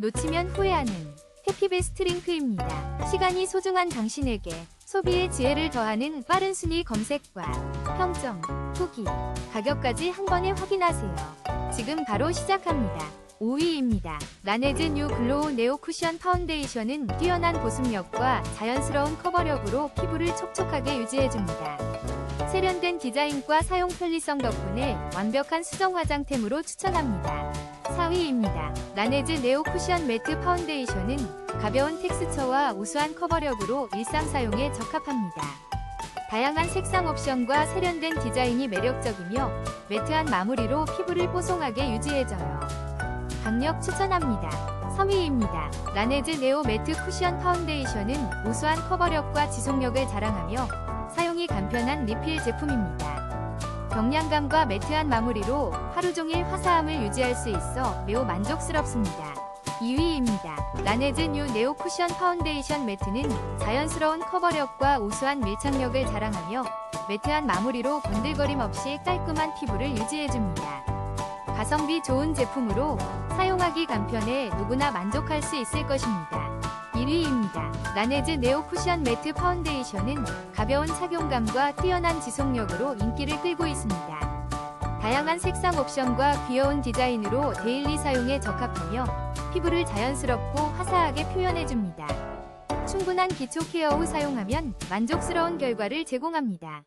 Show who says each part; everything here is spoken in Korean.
Speaker 1: 놓치면 후회하는 해피베스트 링크입니다. 시간이 소중한 당신에게 소비의 지혜를 더하는 빠른 순위 검색과 평점, 후기, 가격까지 한 번에 확인하세요. 지금 바로 시작합니다. 5위입니다. 라네즈 뉴 글로우 네오 쿠션 파운데이션은 뛰어난 보습력과 자연스러운 커버력으로 피부를 촉촉하게 유지해줍니다. 세련된 디자인과 사용 편리성 덕분에 완벽한 수정 화장템으로 추천합니다. 4위입니다. 라네즈 네오 쿠션 매트 파운데이션은 가벼운 텍스처와 우수한 커버력으로 일상 사용에 적합합니다. 다양한 색상 옵션과 세련된 디자인이 매력적이며 매트한 마무리로 피부를 뽀송하게 유지해줘요. 강력 추천합니다. 3위입니다. 라네즈 네오 매트 쿠션 파운데이션은 우수한 커버력과 지속력을 자랑하며 사용이 간편한 리필 제품입니다. 경량감과 매트한 마무리로 하루 종일 화사함을 유지할 수 있어 매우 만족스럽습니다. 2위입니다. 라네즈 뉴 네오 쿠션 파운데이션 매트는 자연스러운 커버력과 우수한 밀착력을 자랑하며 매트한 마무리로 번들거림 없이 깔끔한 피부를 유지해줍니다. 가성비 좋은 제품으로 사용하기 간편해 누구나 만족할 수 있을 것입니다. 1위입니다. 라네즈 네오 쿠션 매트 파운데이션은 가벼운 착용감과 뛰어난 지속력으로 인기를 끌고 있습니다. 다양한 색상 옵션과 귀여운 디자인으로 데일리 사용에 적합하며 피부를 자연스럽고 화사하게 표현해줍니다. 충분한 기초 케어 후 사용하면 만족스러운 결과를 제공합니다.